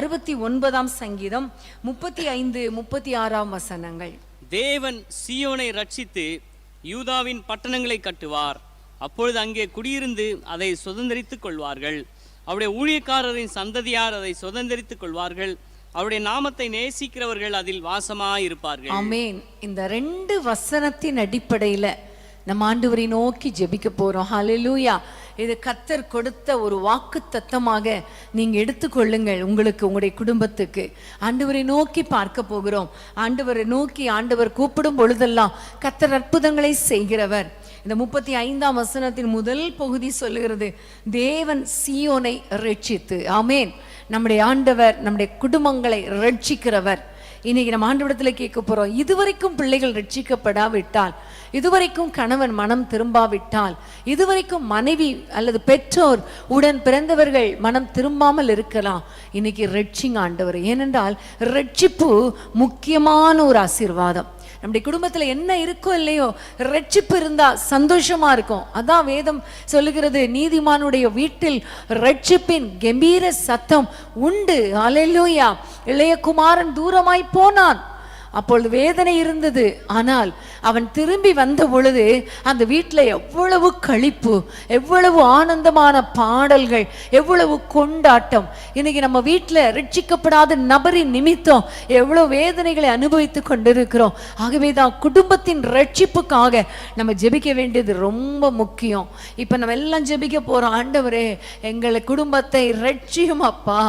அறுபத்தி ஒன்பதாம் சங்கீதம் முப்பத்தி ஐந்து முப்பத்தி ஆறாம் வசனங்கள். தேவன் சீயோனை ரட்சித்து யூதாவின் பட்டணங்களை கட்டுவார். அப்பொழுது அங்கே குடியிருந்து அதை சுதந்தரித்துக் கொள்வார்கள். அவருடைய ஊழியக்காரரின் சந்ததியார் அதை சுதந்தரித்துக் கொள்வார்கள். அவருடைய நாமத்தை நேசிக்கிறவர்கள் அதில் வாசமாயிருப்பார்கள். ஆமேன். இந்த ரெண்டு வசனத்தின் அடிப்படையில நம்ம ஆண்டவரை நோக்கி ஜெபிக்க போறோம். ஹலெலூயா இது கத்தர் கொடுத்த ஒரு வாக்கு தத்தமாக நீங்க எடுத்துக்கொள்ளுங்கள் உங்களுக்கு உங்களுடைய குடும்பத்துக்கு. ஆண்டவரை நோக்கி பார்க்க போகிறோம். ஆண்டவரை நோக்கி ஆண்டவர் கூப்பிடும் பொழுதெல்லாம் கத்தர் அற்புதங்களை செய்கிறவர். இந்த முப்பத்தி ஐந்தாம் வசனத்தின் முதல் பகுதி சொல்லுகிறது தேவன் சியோனை ரட்சித்து. ஆமேன். நம்முடைய ஆண்டவர் நம்முடைய குடும்பங்களை ரட்சிக்கிறவர். இன்னைக்கு நம்ம ஆண்டவிடத்தில் கேட்க போறோம். இதுவரைக்கும் பிள்ளைகள் ரட்சிக்கப்படாவிட்டால் இதுவரைக்கும் கணவன் மனம் திரும்பாவிட்டால் இதுவரைக்கும் மனைவி அல்லது பெற்றோர் உடன் பிறந்தவர்கள் மனம் திரும்பாமல் இருக்கலாம். இன்னைக்கு ரெட்சிங் ஆண்டவர். ஏனென்றால் ரட்சிப்பு முக்கியமான ஒரு ஆசீர்வாதம். நம்முடைய குடும்பத்தில் என்ன இருக்கோ இல்லையோ ரட்சிப்பு இருந்தா சந்தோஷமா இருக்கும். அதான் வேதம் சொல்லுகிறது நீதிமானுடைய வீட்டில் ரட்சிப்பின் கம்பீர சத்தம் உண்டு. அலையிலோயா இளைய குமாரன் தூரமாய் போனான். அப்பொழுது வேதனை இருந்தது. ஆனால் அவன் திரும்பி வந்த பொழுது அந்த வீட்டில் எவ்வளவு கழிப்பு எவ்வளவு ஆனந்தமான பாடல்கள் எவ்வளவு கொண்டாட்டம். இன்னைக்கு நம்ம வீட்டில் ரட்சிக்கப்படாத நபரின் நிமித்தம் எவ்வளவு வேதனைகளை அனுபவித்து கொண்டிருக்கிறோம். ஆகவே தான் குடும்பத்தின் ரட்சிப்புக்காக நம்ம ஜெபிக்க வேண்டியது ரொம்ப முக்கியம். இப்போ நம்ம எல்லாம் ஜெபிக்க போகிறோம் ஆண்டவரே எங்களை குடும்பத்தை ரட்சியும் அப்பா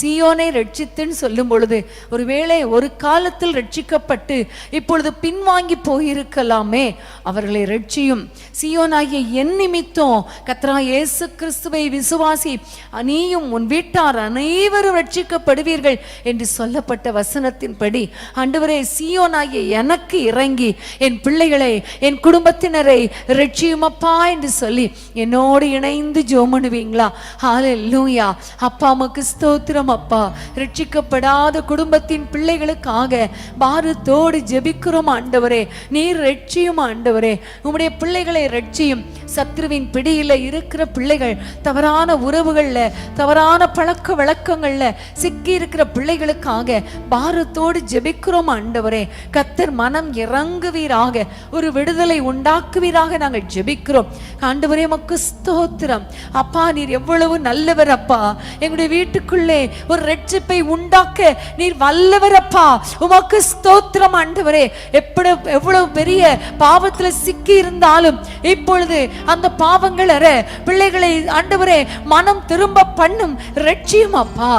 சியோனை ரட்சித்துன்னு சொல்லும் பொழுது ஒருவேளை ஒரு காலத்தில் ரட்சி ரட்சிக்கப்பட்டு இப்பொழுது பின்வாங்கி போயிருக்கலாமே. அவர்களை ரட்சியும். சியோனாகிய என் நிமித்தம் கத்ரா இயேசு கிறிஸ்துவை விசுவாசி நீயும் உன் வீட்டார் அனைவரும் ரட்சிக்கப்படுவீர்கள் என்று சொல்லப்பட்ட வசனத்தின்படி ஆண்டவரே சியோனாகிய எனக்கு இறங்கி என் பிள்ளைகளை என் குடும்பத்தினரை ரட்சியுமப்பா என்று சொல்லி என்னோடு இணைந்து ஜோமனுவீங்களா ஹalleluya. அப்பா அம்மாக்கு ஸ்தோத்திரம் அப்பா. ரட்சிக்கப்படாத குடும்பத்தின் பிள்ளைகளுக்காக பா பாரத்தோடு ஜெபிக்கிறோம் ஆண்டவரே. நீர் ரட்சியும் ஆண்டவரே. உம்முடைய பிள்ளைகளை ரட்சியும். சத்ருவின் பிடியில இருக்கிற பிள்ளைகள் தவறான உறவுகள்ல தவறான பழக்க வழக்கங்கள்ல சிக்கி இருக்கிற பிள்ளைகளுக்காக பாரத்தோடு ஜெபிக்கிறோம் ஆண்டவரே. கத்தர் மனம் இறங்குவீராக. ஒரு விடுதலை உண்டாக்குவீராக நாங்கள் ஜெபிக்கிறோம். ஆண்டவரே மக்கு ஸ்தோத்திரம். அப்பா நீர் எவ்வளவு நல்லவர் அப்பா. எங்களுடைய வீட்டுக்குள்ளே ஒரு ரட்சிப்பை உண்டாக்க நீர் வல்லவர் அப்பா. உமக்கு ஸ்தோத்திரம் ஆண்டவரே. எப்படி எவ்வளவு பெரிய பாவத்துல சிக்கி இருந்தாலும் இப்பொழுது அந்த பாவங்கள் அற பிள்ளைகளை ஆண்டவரே மனம் திரும்ப பண்ணும் ரட்சியும் அப்பா.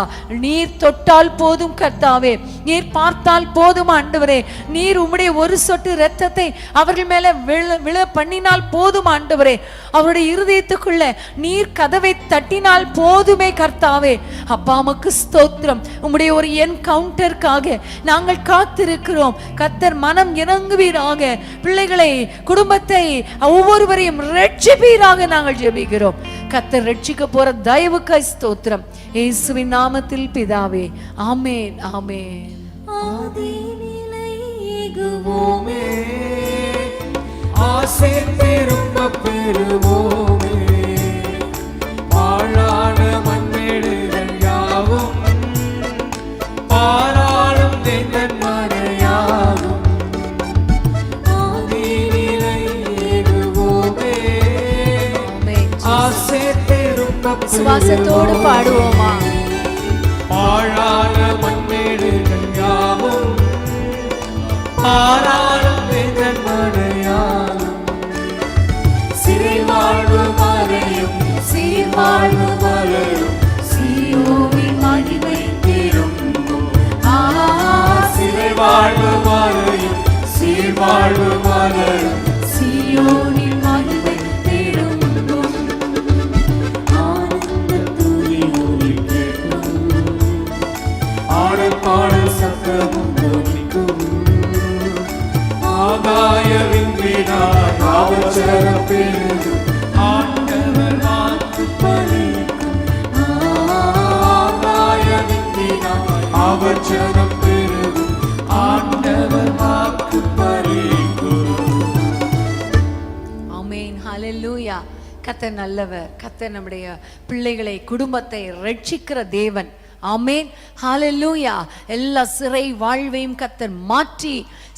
நீர் தொட்டால் போதும் கர்த்தாவே. நீர் பார்த்தால் போதும் ஆண்டவரே. நீர் உம்முடைய ஒரு சொட்டு இரத்தத்தை அவர்கள் மேல விழ விழ பண்ணினால் போதும் ஆண்டவரே. அவருடைய இருதயத்துக்குள்ள நீர் கதவை தட்டினால் போதுமே கர்த்தாவே. அப்பா உமக்கு ஸ்தோத்திரம். உம்முடைய ஒரு என்கவுண்டருக்காக நாங்கள் இருக்கிறோம். கத்தர் மனம் இறங்குவீராக. பிள்ளைகளை குடும்பத்தை ஒவ்வொருவரையும் ரட்சிப்பீராக நாங்கள் ஜெபிக்கிறோம். கத்தர் ரட்சிக்க போற தயவுக்காய் ஸ்தோத்திரம். இயேசுவின் நாமத்தில் பிதாவே ஆமேன் ஆமேன். ஆசை திரும்ப பெறுவோமே. பாழான மண்ணெடுதல் யாவும். பால் விசுவாசத்தோடு பாடுவோமா? பாழான கத்தர் நல்லவர். கத்தர் நம்முடைய பிள்ளைகளை குடும்பத்தை ரட்சிக்கிற தேவன். ஆமேன். ஹாலெல்லூயா எல்லா சிறை வாழ்வையும் கத்தர் மாற்றி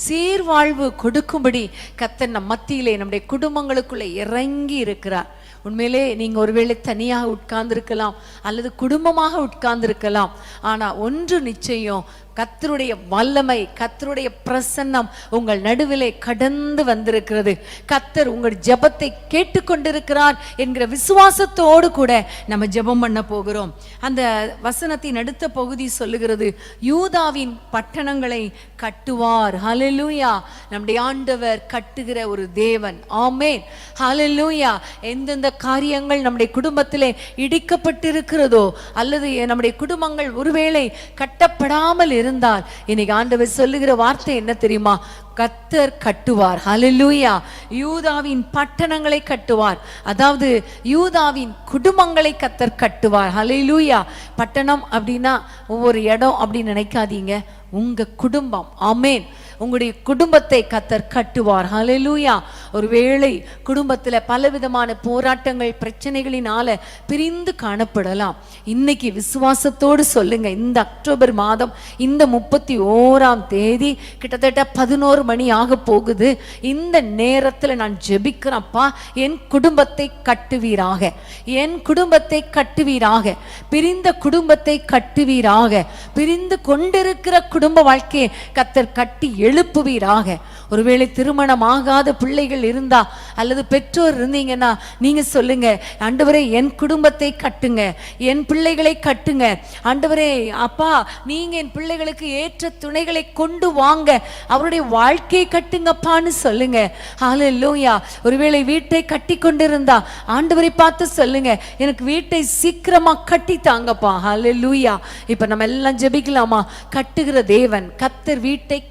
சீர்வாழ்வு கொடுக்கும்படி கத்தர் நம் மத்தியிலே நம்முடைய குடும்பங்களுக்குள்ளே இறங்கி இருக்கிறார். உண்மையிலே நீங்க ஒருவேளை தனியாக உட்கார்ந்துருக்கலாம் அல்லது குடும்பமாக உட்கார்ந்துருக்கலாம். ஆனால் ஒன்று நிச்சயம் கத்தருடைய வல்லமை கத்தருடைய பிரசன்னம் உங்கள் நடுவிலே கடந்து வந்திருக்கிறது. கத்தர் உங்கள் ஜெபத்தை கேட்டுக்கொண்டிருக்கிறார் என்கிற விசுவாசத்தோடு கூட நம்ம ஜெபம் பண்ண போகிறோம். அந்த வசனத்தின் அடுத்த பகுதி சொல்லுகிறது யூதாவின் பட்டணங்களை கட்டுவார். ஹலலூயா நம்முடைய ஆண்டவர் கட்டுகிற ஒரு தேவன். ஆமே ஹலலூயா எந்தெந்த காரியங்கள் நம்முடைய குடும்பத்திலே இடிக்கப்பட்டிருக்கிறதோ அல்லது நம்முடைய குடும்பங்கள் ஒருவேளை கட்டப்படாமல் இரு இருந்தால் இன்னைக்கு ஆண்டவர் சொல்லுகிற வார்த்தை என்ன தெரியுமா? கத்தர் கட்டுவார். ஹலலூயா யூதாவின் பட்டணங்களை கட்டுவார். அதாவது யூதாவின் குடும்பங்களை கத்தர் கட்டுவார். ஹலலூயா பட்டணம் அப்படின்னா ஒவ்வொரு இடம் அப்படின்னு நினைக்காதீங்க. உங்க குடும்பம். அமேன் உங்களுடைய குடும்பத்தை கத்தர் கட்டுவார். ஹalleluya ஒருவேளை குடும்பத்தில் பலவிதமான போராட்டங்கள் பிரச்சனைகளினால பிரிந்து காணப்படலாம். இன்னைக்கு விசுவாசத்தோடு சொல்லுங்க இந்த அக்டோபர் மாதம் இந்த முப்பத்தி ஓராம் தேதி கிட்டத்தட்ட பதினோரு மணி ஆக போகுது. இந்த நேரத்தில் நான் ஜெபிக்கிறேன்ப்பா என் குடும்பத்தை கட்டுவீராக. என் குடும்பத்தை கட்டுவீராக. பிரிந்த குடும்பத்தை கட்டுவீராக. பிரிந்து கொண்டிருக்கிற குடும்ப வாழ்க்கையை கத்தர் கட்டி எழுப்புவீராக. ஒருவேளை திருமணம் ஆகாத பிள்ளைகள் இருந்தா அல்லது பெற்றோர் இருந்தீங்கன்னா நீங்க சொல்லுங்க ஆண்டவரே என் குடும்பத்தை கட்டுங்க என் பிள்ளைகளை கட்டுங்க. ஆண்டவரே அப்பா நீங்க என் பிள்ளைகளுக்கு ஏற்ற துணைகளை கொண்டு வாங்க. அவருடைய வாழ்க்கையை கட்டுங்கப்பான்னு சொல்லுங்க. ஹalleluya. ஒருவேளை வீட்டை கட்டி கொண்டிருந்தா ஆண்டவரை பார்த்து சொல்லுங்க எனக்கு வீட்டை சீக்கிரமா கட்டி தாங்கப்பா. ஹalleluya. இப்ப நம்ம எல்லாம் ஜெபிக்கலாமா? கட்டுகிற தேவன் கத்தர் வீட்டை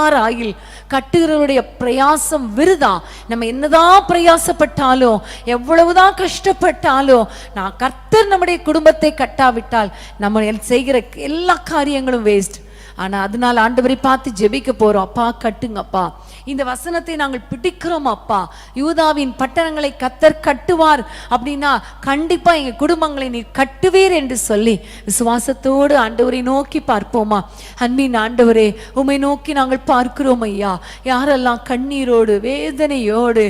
ஆயில் கட்டுகிறவருடைய பிரயாசம் விருதா? நம்ம என்னதான் பிரயாசப்பட்டாலும் எவ்வளவுதான் கஷ்டப்பட்டாலும் நான் கர்த்தர் நம்முடைய குடும்பத்தை கட்டாவிட்டால் நம்ம செய்கிற எல்லா காரியங்களும் வேஸ்ட் ஆனா அதனால ஆண்டவரை பார்த்து ஜெபிக்க போறோம். அப்பா கட்டுங்கப்பா இந்த வசனத்தை நாங்கள் பிடிக்கிறோம் அப்பா. யூதாவின் பட்டணங்களை கத்தர் கட்டுவார். அப்படின்னா கண்டிப்பா எங்க குடும்பங்களை நீர் கட்டுவீர் என்று சொல்லி விசுவாசத்தோடு ஆண்டவரை நோக்கி பார்ப்போமா? அன்பின் ஆண்டவரே உம்மை நோக்கி நாங்கள் பார்க்கிறோம் ஐயா. யாரெல்லாம் கண்ணீரோடு வேதனையோடு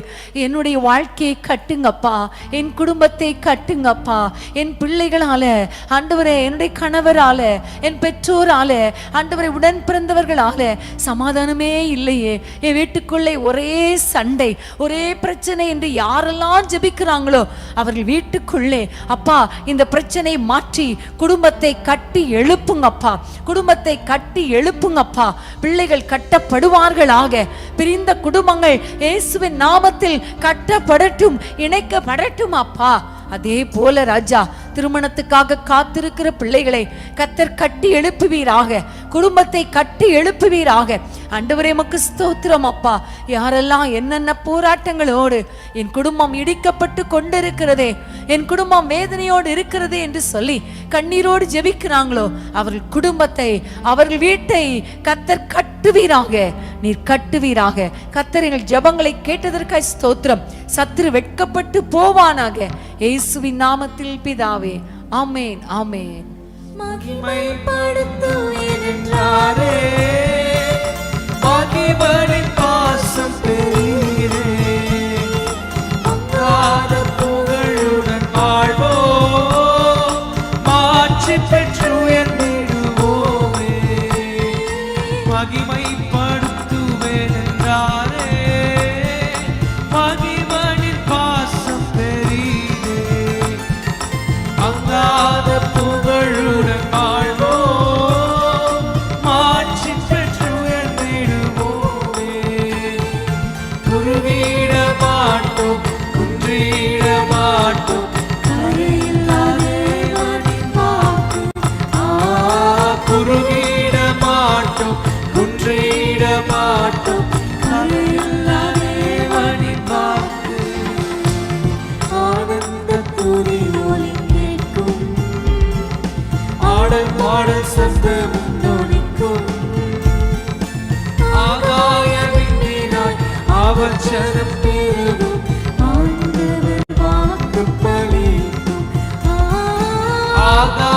என்னுடைய வாழ்க்கையை கட்டுங்கப்பா என் குடும்பத்தை கட்டுங்கப்பா என் பிள்ளைகளால ஆண்டவரே என்னுடைய கணவரால என் பெற்றோரால ஆண்டவரை உடன் பிறந்தவர்களாக சமாதானமே இல்லையே. என் வீட்டுக்குள்ளே ஒரே சண்டை ஒரே பிரச்சனை என்று யாரெல்லாம் ஜெபிக்கிறாங்களோ அவர்கள் வீட்டுக்குள்ளே அப்பா இந்த பிரச்சனை மாற்றி குடும்பத்தை கட்டி எழுப்புங்கப்பா குடும்பத்தை கட்டி எழுப்புங்கப்பா பிள்ளைகள் கட்டப்படுவார்களாக பிரிந்த குடும்பங்கள் இயேசுவின் நாமத்தில் கட்டப்படட்டும் இணைக்கப்படட்டும் அப்பா. அதே போல ராஜா திருமணத்துக்காக காத்திருக்கிற பிள்ளைகளை கத்தர் கட்டி எழுப்புவீராக. குடும்பத்தை கட்டி எழுப்புவீராக. அண்டவரே மக்கு ஸ்தோத்திரம் அப்பா. யாரெல்லாம் என்னென்ன போராட்டங்களோடு என் குடும்பம் இடிக்கப்பட்டு கொண்டிருக்கிறதே என் குடும்பம் வேதனையோடு இருக்கிறதே என்று சொல்லி கண்ணீரோடு ஜெபிக்கிறாங்களோ அவர்கள் குடும்பத்தை அவர்கள் வீட்டை கத்தர் கட்டுவீராக. நீர் கட்டுவீராக. கத்தரின் ஜபங்களை ஜெபங்களை கேட்டதற்காய் ஸ்தோத்திரம். சத்துரு வெட்கப்பட்டு போவானாக. இயேசுவின் நாமத்தில் பிதாவே. ஆமேன் ஆமேன். மாட்டோம் குன்றிட மாட்டோம் பாடல் சத்தமும் தொனிக்கும் ஆகாய விண்ணினாய் பெருகும். ஆண்டவர்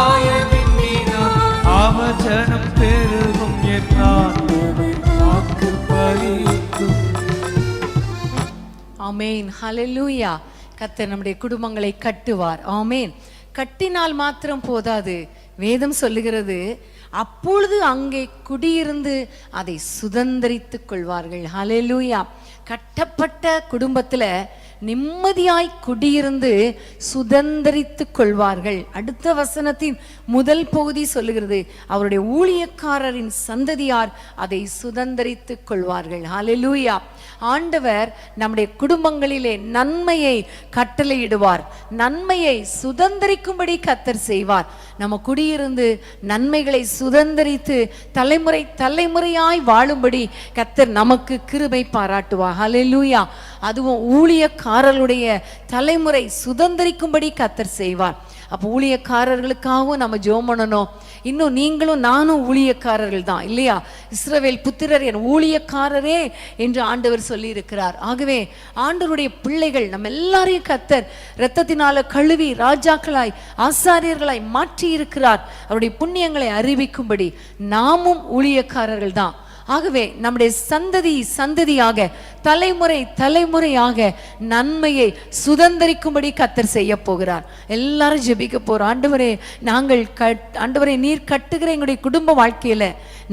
ஆமேன். ஹலலூயா கத்தர் நம்முடைய குடும்பங்களை கட்டுவார். ஆமேன். கட்டினால் மாத்திரம் போதாது. வேதம் சொல்லுகிறது அப்பொழுது அங்கே குடியிருந்து அதை சுதந்திரித்துக் கொள்வார்கள். ஹலெலூயா கட்டப்பட்ட குடும்பத்துல நிம்மதியாய் குடியிருந்து சுதந்தரித்துக் கொள்வார்கள். அடுத்த வசனத்தின் முதல் பகுதி சொல்லுகிறது அவருடைய ஊழியக்காரரின் சந்ததியார் அதை சுதந்தரித்துக் கொள்வார்கள். ஹalleluya ஆண்டவர் நம்முடைய குடும்பங்களிலே நன்மையை கட்டளையிடுவார். நன்மையை சுதந்தரிக்கும்படி கத்தர் செய்வார். நம்ம குடியிருந்து நன்மைகளை சுதந்தரித்து தலைமுறை தலைமுறையாய் வாழும்படி கத்தர் நமக்கு கிருபை பாராட்டுவார். ஹலெலூயா அதுவும் ஊழியக்காரர்களுடைய தலைமுறை சுதந்தரிக்கும்படி கத்தர் செய்வார். அப்போ ஊழியக்காரர்களுக்காகவும் நம்ம ஜெபம் பண்ணணும். இன்னும் நீங்களும் நானும் ஊழியக்காரர்கள் தான் இல்லையா? இஸ்ரவேல் புத்திரர் என் ஊழியக்காரரே என்று ஆண்டவர் சொல்லியிருக்கிறார். ஆகவே ஆண்டவருடைய பிள்ளைகள் நம்ம எல்லாரையும் கத்தர் இரத்தத்தினால கழுவி ராஜாக்களாய் ஆசாரியர்களாய் மாற்றி இருக்கிறார் அவருடைய புண்ணியங்களை அறிவிக்கும்படி நாமும் ஊழியக்காரர்கள் தான். ஆகவே நம்முடைய சந்ததி சந்ததியாக தலைமுறை தலைமுறையாக நன்மையை சுதந்தரிக்கும்படி கத்தர் செய்ய போகிறார். எல்லாரும் ஜெபிக்க போகிறோம் ஆண்டவரே நாங்கள் கட் ஆண்டவரே நீர் கட்டுகிற எங்களுடைய குடும்ப வாழ்க்கையில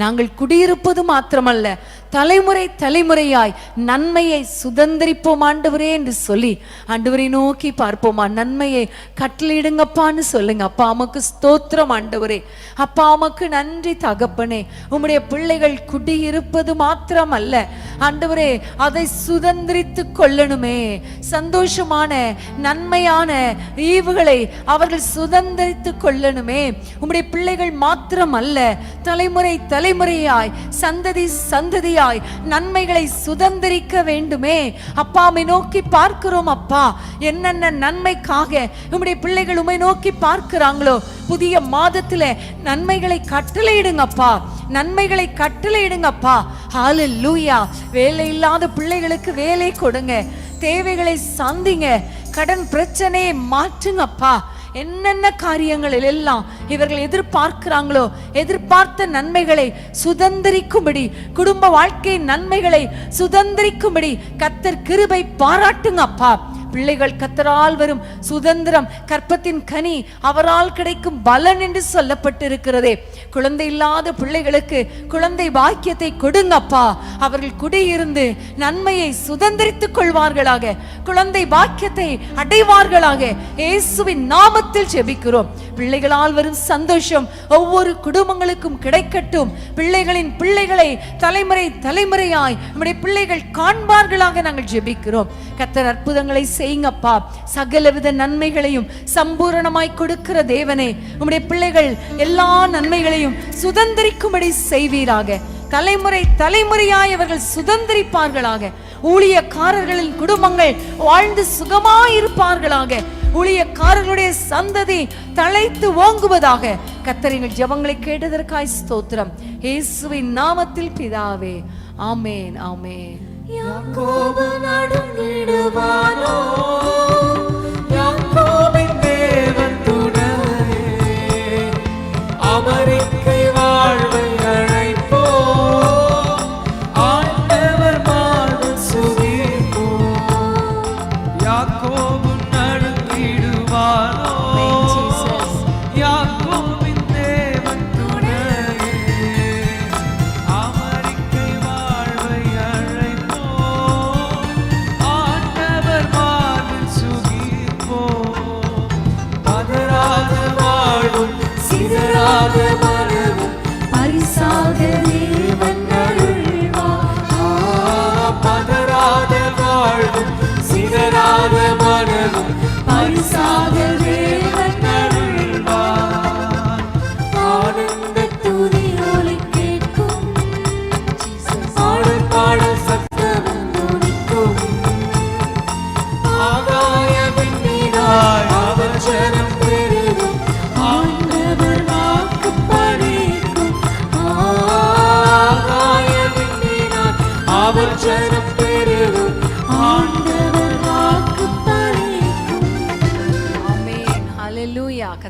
நாங்கள் குடியிருப்பது மாத்திரமல்ல தலைமுறை தலைமுறையாய் நன்மையை சுதந்திரிப்போம் ஆண்டவரே என்று சொல்லி ஆண்டவரை நோக்கி பார்ப்போமா. நன்மையை கட்டளையிடுங்கப்பான்னு சொல்லுங்க. அப்பா அமக்கு ஸ்தோத்திரம் ஆண்டவரே. அப்பா அமக்கு நன்றி தகப்பனே. உம்முடைய பிள்ளைகள் குடியிருப்பது மாத்திரம் அல்ல ஆண்டவரே அதை சுதந்திரித்து கொள்ளணுமே. சந்தோஷமான நன்மையான ஈவுகளை அவர்கள் சுதந்திரித்து கொள்ளணுமே. உம்முடைய பிள்ளைகள் மாத்திரம் அல்ல தலைமுறை தலைமுறையாய் சந்ததி சந்ததியாய் நன்மைகளை சுதந்திரிக்க வேண்டுமே. அப்பாமை நோக்கி பார்க்கிறோம் அப்பா. என்னென்ன நன்மைக்காக உம்முடைய பிள்ளைகள் உமை நோக்கி பார்க்கிறாங்களோ புதிய மாதத்துல நன்மைகளை கட்டளையிடுங்கப்பா நன்மைகளை கட்டளையிடுங்கப்பா ஹalleluya வேலை இல்லாத பிள்ளைகளுக்கு வேலை கொடுங்க. தேவைகளை சந்திங்க. கடன் பிரச்சனையை மாற்றுங்கப்பா என்னென்ன காரியங்களில் எல்லாம் இவர்கள் எதிர்பார்க்கிறாங்களோ எதிர்பார்த்த நன்மைகளை சுதந்திரிக்கும்படி குடும்ப வாழ்க்கை நன்மைகளை சுதந்திரிக்கும்படி கத்தர் கிருபை பாராட்டுங்க அப்பா பிள்ளைகள் கத்தரால் வரும் சுதந்திரம் கற்பத்தின் கனி அவரால் கிடைக்கும் பலன் என்று சொல்லப்பட்டிருக்கிறதே. குழந்தை இல்லாத பிள்ளைகளுக்கு குழந்தை பாக்கியத்தை கொடுங்கப்பா. அவர்கள் குடியிருந்து நன்மையை சுதந்திரித்துக் கொள்வார்களாக. குழந்தை பாக்கியத்தை அடைவார்களாக. இயேசுவின் நாமத்தில் ஜெபிக்கிறோம். பிள்ளைகளால் வரும் சந்தோஷம் ஒவ்வொரு குடும்பங்களுக்கும் கிடைக்கட்டும். பிள்ளைகளின் பிள்ளைகளை தலைமுறை தலைமுறையாய் நம்முடைய பிள்ளைகள் காண்பார்களாக நாங்கள் ஜெபிக்கிறோம். கத்தர் அற்புதங்களை செய்யுங்கப்பா. சகலவித நன்மைகளையும் சம்பூரணமாய் கொடுக்கிற தேவனே உம்முடைய பிள்ளைகள் எல்லா நன்மைகளையும் சுதந்திரிக்கும்படி செய்வீராக. தலைமுறை தலைமுறையாய் அவர்கள் சுதந்திரிப்பார்களாக. ஊழியக்காரர்களின் குடும்பங்கள் வாழ்ந்து சுகமாயிருப்பார்களாக. ஊழியக்காரர்களுடைய சந்ததி தழைத்து ஓங்குவதாக கத்தரிங்கள் ஜபங்களை கேட்டதற்காய் ஸ்தோத்திரம். இயேசுவின் நாமத்தில் பிதாவே ஆமேன் ஆமேன். യാക്കോബ് നടന്നിടുവാനോ?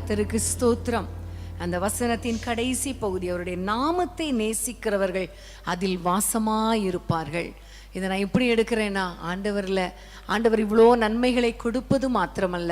கர்த்தருக்கு ஸ்தோத்திரம். அந்த வசனத்தின் கடைசி பகுதி அவருடைய நாமத்தை நேசிக்கிறவர்கள் அதில் வாசமாயிருப்பார்கள். இதை நான் எப்படி எடுக்கிறேன்னா ஆண்டவரில் ஆண்டவர் இவ்வளோ நன்மைகளை கொடுப்பது மாத்திரமல்ல.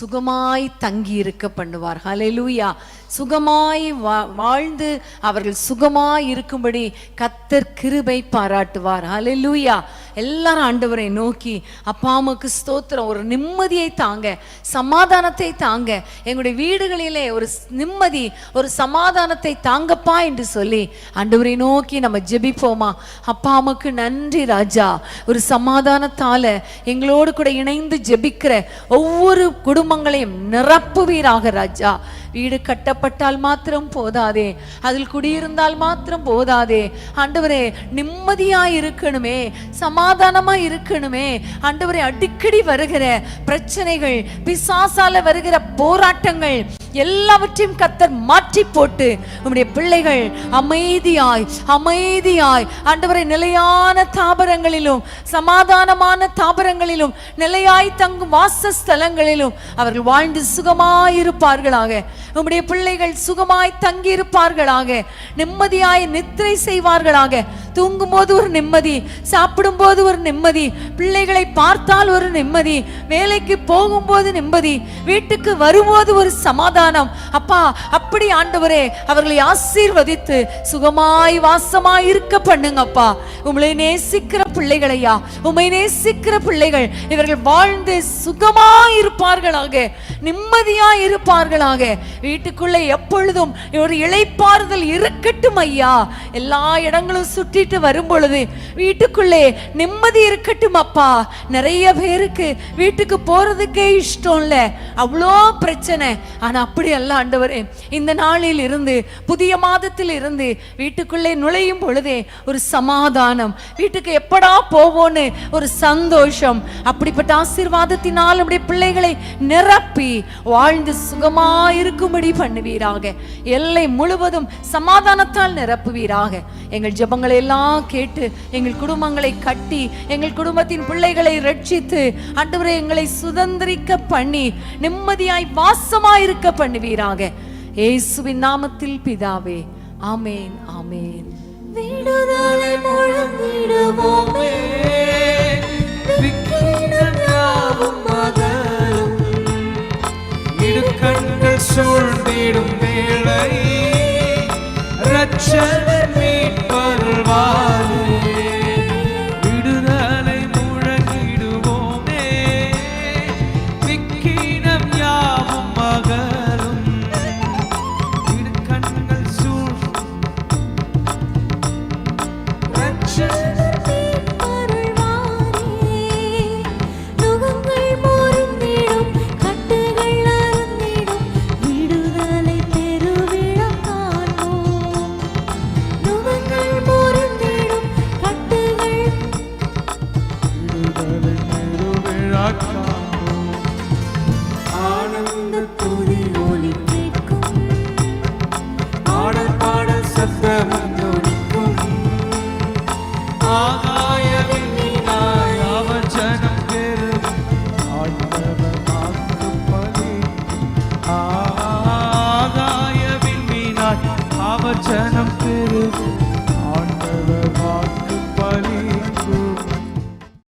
சுகமாய் தங்கி இருக்க பண்ணுவார். ஹலெலூயா சுகமாய் வா- வாழ்ந்து அவர்கள் சுகமாய் இருக்கும்படி கத்தர் கிருபை பாராட்டுவார். ஹலெலூயா எல்லாரும் ஆண்டவரை நோக்கி அப்பா ஸ்தோத்திரம். ஒரு நிம்மதியை தாங்க. சமாதானத்தை தாங்க. எங்களுடைய வீடுகளிலே ஒரு நிம்மதி ஒரு சமாதானத்தை தாங்கப்பா என்று சொல்லி ஆண்டவரை நோக்கி நம்ம ஜெபிப்போமா? அப்பா நன்றி ராஜா. ஒரு சமாதானத்தால எங்களோடு கூட இணைந்து ஜெபிக்கிற ஒவ்வொரு குடும்பங்களையும் நிரப்புவீராக ராஜா. வீடு கட்டப்பட்டால் மாத்திரம் போதாதே. அதில் குடியிருந்தால் மாத்திரம் போதாதே. ஆண்டவரே நிம்மதியா இருக்கணுமே. சமாதானமா இருக்கணுமே. ஆண்டவரே அடிக்கடி வருகிற பிரச்சனைகள் பிசாசால வருகிற போராட்டங்கள் எல்லாவற்றையும் கத்தர் மாற்றி போட்டு உம்முடைய பிள்ளைகள் அமைதியாய் அமைதியாய் ஆண்டவரை நிலையான தாபரங்களிலும் சமாதானமான தாபரங்களிலும் நிலையாய் தங்கும் வாசஸ்தலங்களிலும் அவர்கள் வாழ்ந்து சுகமாயிருப்பார்களாக. உம்முடைய பிள்ளைகள் சுகமாய் தங்கி இருப்பார்களாக நிம்மதியாய் நித்திரை செய்வார்களாக. தூங்கும்போது ஒரு நிம்மதி சாப்பிடும்போது ஒரு நிம்மதி பிள்ளைகளை பார்த்தால் ஒரு நிம்மதி வேலைக்கு போகும்போது நிம்மதி வீட்டுக்கு வரும்போது ஒரு சமாதானம். அப்பா அப்படி ஆண்டவரே அவர்களை ஆசீர்வதித்து சுகமாய் வாசமாய் இருக்க பண்ணுங்கப்பா. உங்களை நேசிக்கிற பிள்ளைகளையா உமை நேசிக்கிற பிள்ளைகள் இவர்கள் வாழ்ந்து சுகமாய் இருப்பார்களாக நிம்மதியாய் இருப்பார்களாக. வீட்டுக்குள்ளே எப்பொழுதும் ஒரு இளைப்பாறுதல் இருக்கட்டும் ஐயா. எல்லா இடங்களும் சுற்றிட்டு வரும் பொழுது வீட்டுக்குள்ளே நிம்மதி இருக்கட்டும் அப்பா. நிறைய பேருக்கு வீட்டுக்கு போறதுக்கே இஷ்டம் இல்லை அவ்வளோ பிரச்சனை. ஆனா அப்படி அல்ல ஆண்டவரே. இந்த நாளில் இருந்து புதிய மாதத்தில் இருந்து வீட்டுக்குள்ளே நுழையும் பொழுதே ஒரு சமாதானம். வீட்டுக்கு எப்படா போவோன்னு ஒரு சந்தோஷம். அப்படிப்பட்ட ஆசீர்வாதத்தினால் நம்முடைய பிள்ளைகளை நிரப்பி வாழ்ந்து சுகமா இருக்கும்படி பண்ணுவீராக. எல்லை முழுவதும் சமாதானத்தால் நிரப்புவீராக. எங்கள் ஜபங்களை எல்லாம் கேட்டு எங்கள் குடும்பங்களை கட்டி எங்கள் குடும்பத்தின் பிள்ளைகளை ரட்சித்து அன்றுவரை எங்களை சுதந்திரிக்க பண்ணி நிம்மதியாய் வாசமாயிருக்க பண்ணுவீராக. இயேசுவின் நாமத்தில் பிதாவே ஆமேன் ஆமேன். விடுதலை முழங்கிடுவோமே. விக்கினம் சூழ்ந்திடும் வேளை. ரட்சகர் மீட்பருள்வாரே.